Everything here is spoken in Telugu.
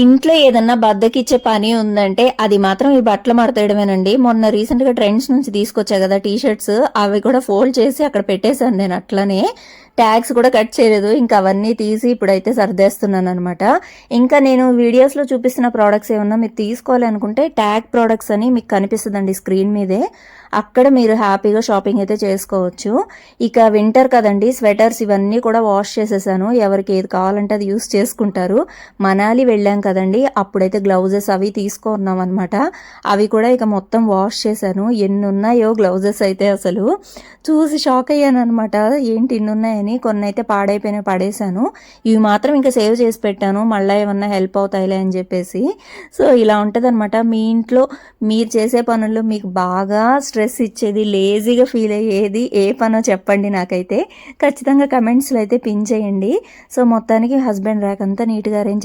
ఇంట్లో ఏదన్నా బద్దకిచ్చే పని ఉందంటే అది మాత్రం ఈ బట్టలు మడతేయడమేనండి. మొన్న రీసెంట్గా ట్రెండ్స్ నుంచి తీసుకొచ్చా కదా టీ షర్ట్స్ అవి కూడా ఫోల్డ్ చేసి అక్కడ పెట్టేశాను నేను అట్లనే. ట్యాగ్స్ కూడా కట్ చేయలేదు. ఇంకా అవన్నీ తీసి ఇప్పుడైతే సర్దేస్తున్నాను అనమాట ఇంకా నేను వీడియోస్లో చూపిస్తున్న ప్రోడక్ట్స్ ఏమన్నా మీరు తీసుకోవాలి అనుకుంటే ట్యాగ్ ప్రోడక్ట్స్ అని మీకు కనిపిస్తుందండి స్క్రీన్ మీదే. అక్కడ మీరు హ్యాపీగా షాపింగ్ అయితే చేసుకోవచ్చు. ఇక వింటర్ కదండి స్వెటర్స్ ఇవన్నీ కూడా వాష్ చేసేసాను. ఎవరికి ఏది కావాలంటే అది యూస్ చేసుకుంటారు. మనాలి వెళ్ళాం కదండి అప్పుడైతే గ్లౌజెస్ అవి తీసుకున్నాం అనమాట అవి కూడా ఇక మొత్తం వాష్ చేశాను. ఎన్ని ఉన్నాయో గ్లౌజెస్ అయితే అసలు. చూసి షాక్ అయ్యాను అనమాట ఏంటి ఇన్ని ఉన్నాయని కొన్ని అయితే పాడైపోయినా పడేశాను. ఇవి మాత్రం ఇంకా సేవ్ చేసి పెట్టాను. మళ్ళీ ఏమన్నా హెల్ప్ అవుతాయిలే అని చెప్పేసి. సో ఇలా ఉంటుంది మీ ఇంట్లో మీరు చేసే పనుల్లో మీకు బాగా స్ట్రెస్ ఇచ్చేది లేజీగా ఫీల్ అయ్యేది ఏ పనో చెప్పండి నాకైతే. ఖచ్చితంగా కమెంట్స్లో అయితే పిన్ చేయండి. సో మొత్తానికి హస్బెండ్ ర్యాక్ అంతా నీట్గా అరేంజ్